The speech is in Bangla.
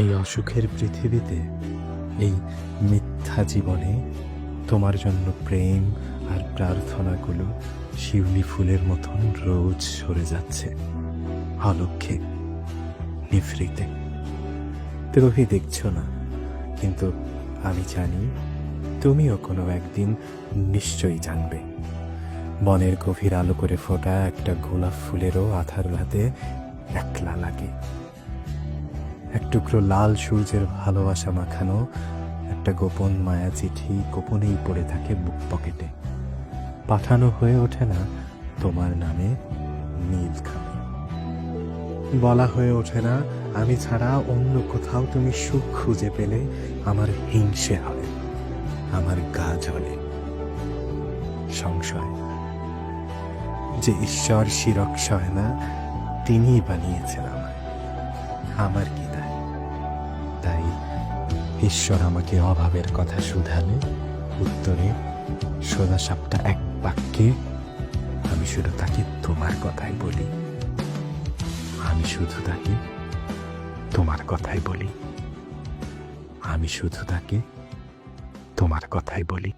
এই অসুখের পৃথিবীতে, এই মিথ্যা জীবনে তোমার জন্য প্রেম আর প্রার্থনাগুলো শিউলি ফুলের মতন রোজ সরে যাচ্ছে। অলক্ষে, নিভৃতে। তুমি দেখছ না, কিন্তু আমি জানি তুমিও কোনো একদিন নিশ্চয়ই জানবে। বনের গভীর আলো করে ফোটা একটা গোলাপ ফুলেরও আধার রাতে একলা লাগে। এক টুকরো লাল সূর্যের ভালোবাসা মাখানো একটা গোপন মায়া চিঠি গোপনেই পড়ে থাকে বুক পকেটে। পাঠানো হয়ে ওঠে না তোমার নামে নীল খামে বলা হয়ে ওঠে না, আমি ছাড়া অন্য কোথাও তুমি সুখ খুঁজে পেলে, আমার হিংসে হয় আমার গা জ্বলে। সংশয়। যে ঈশ্বর শিরক না তিনিই বানিয়েছেন আমায়। আমার কি ঈশ্বর আমাকে অভাবের কথা শুধালে, উত্তরে সোজা সাপটা এক বাক্যে, আমি শুধু তাকে তোমার কথাই বলি। আমি শুধু তাকে তোমার কথাই বলি। আমি শুধু তাকে তোমার কথাই বলি।